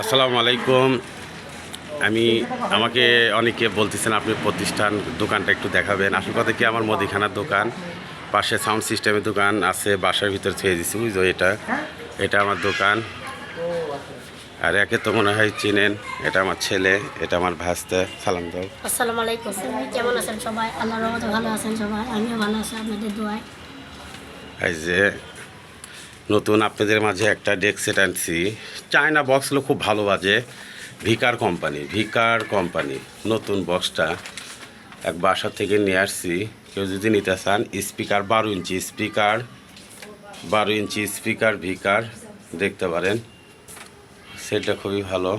আসসালামু আলাইকুম। আমি আমাকে অনেকে বলতেছেন আপনি প্রতিষ্ঠান দোকানটা একটু দেখাবেন। আসল কথা কি আমার মুদিখানার দোকান পাশে সাউন্ড সিস্টেমের দোকান আছে বাসার ভিতর ছেড়ে দিচ্ছি বুঝছ এটা? এটা আমার দোকান। আর একে তো মনে হয় চিনেন এটা আমার ছেলে এটা আমার ভাস্তে সালাম দাও। আসসালামু আলাইকুম কেমন আছেন সবাই? আল্লাহর রহমতে ভালো আছেন সবাই আমিও ভালো আছি আপনাদের দোয়ায়। এই যে নতুন আপনাদের মাঝে একটা ডেস্ক সেট আনছি। চায়না বক্সগুলো খুব ভালো বাজে। ভিকার কোম্পানি ভিকার কোম্পানি নতুন বক্সটা এক বাসা থেকে নিয়ে আসছি। কেউ যদি নিতে চান স্পিকার বারো ইঞ্চি স্পিকার বারো ইঞ্চি স্পিকার ভিকার দেখতে পারেন। সেটটা খুবই ভালো।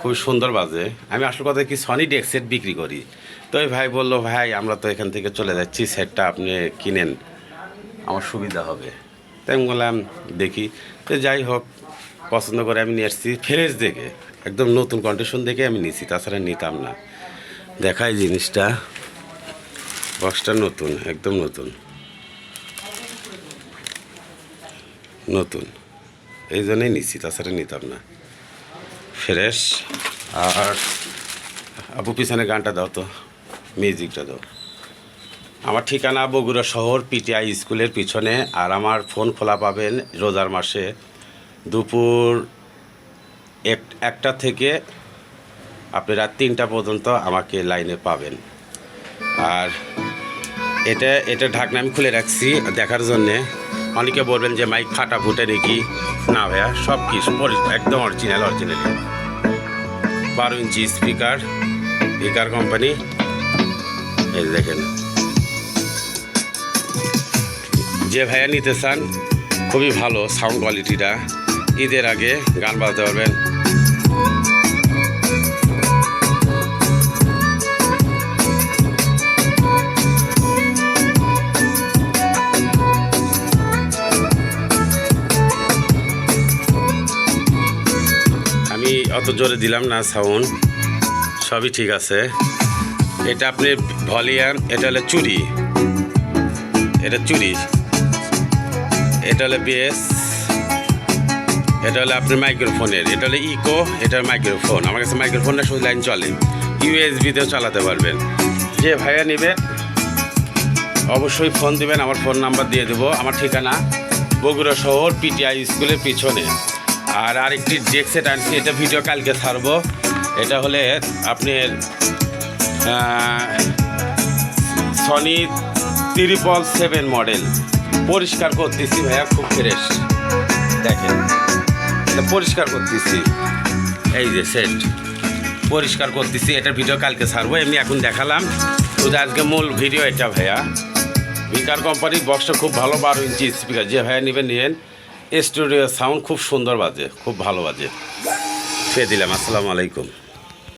খুবই সুন্দর বাজে। আমি আসল কথা কি সনি ডেক সেট বিক্রি করি। তো ওই ভাই বলল, ভাই, আমরা তো এখান থেকে চলে যাচ্ছি সেটটা আপনি কিনেন। আমার সুবিধা হবে। তাই আমি বললাম, দেখি। তো যাই হোক, পছন্দ করে আমি নিয়ে এসেছি ফ্রেশ দেখে, একদম নতুন কন্ডিশন দেখে আমি নিয়েছি তাছাড়া নিতাম না। দেখাই জিনিসটা। বক্সটা নতুন, একদম নতুন। নতুন। এই জন্যই নিচ্ছি তাছাড়া নিতাম না। ফ্রেশ আর আপু পিছনে গানটা দাও তো মিউজিকটা দাও। আমার ঠিকানা বগুড়া শহর পিটিআই স্কুলের পিছনে, আর আমার ফোন খোলা পাবেন রোজার মাসে দুপুর এক, একটা থেকে আপনি রাত তিনটা পর্যন্ত আমাকে লাইনে পাবেন। আর এটা এটা ঢাকনা আমি খুলে রাখছি দেখার জন্যে। অনেকে বলবেন যে, মাইক ফাটা ফুটে নাকি? না ভাইয়া, সব কিছু একদম অরিজিনাল অরিজিনালি বারো ইঞ্চি স্পিকার, ভিকার কোম্পানি। এই দেখেন। যে ভাইয়া নিতে চান, খুবই ভালো সাউন্ড কোয়ালিটিটা ঈদের আগে গান বাজাতে পারবেন। আমি অত জোরে দিলাম না সাউন্ড সবই ঠিক আছে। এটা আপনি ভলিউম এটা হলো চুরি। এটা চুরি। এটা হলো বেস এটা হলো আপনার মাইক্রোফোনের এটা হলো ইকো এটা মাইক্রোফোন আমার কাছে মাইক্রোফোনটা শুধু লাইন চলে। ইউএসবিতেও চালাতে পারবেন। যে ভাইয়া নেবেন অবশ্যই ফোন দিবেন, আমার ফোন নাম্বার দিয়ে দেবো। আমার ঠিকানা বগুড়া শহর পিটিআই স্কুলের পিছনে। আর আরেকটি ডেক্সেট আনছি, এটা ভিডিও কালকে ছাড়বো। এটা হলে আপনার সনি ত্রিপল সেভেন মডেল পরিষ্কার করতেছি ভাইয়া, খুব ফ্রেশ দেখেন, এটা পরিষ্কার করতেছি। এই যে সেট পরিষ্কার করতেছি, এটার ভিডিও কালকে ছাড়বো, এমনি এখন দেখালাম। শুধু আজকে মূল ভিডিও এটা ভাইয়া। ভিকার কোম্পানির বক্সটা খুব ভালো, বারো ইঞ্চি স্পিকার যে ভাইয়া নেবেন, নিয়েন। স্টুডিও সাউন্ড খুব সুন্দর বাজে, খুব ভালো বাজে। সে দিলাম, আসসালামু আলাইকুম।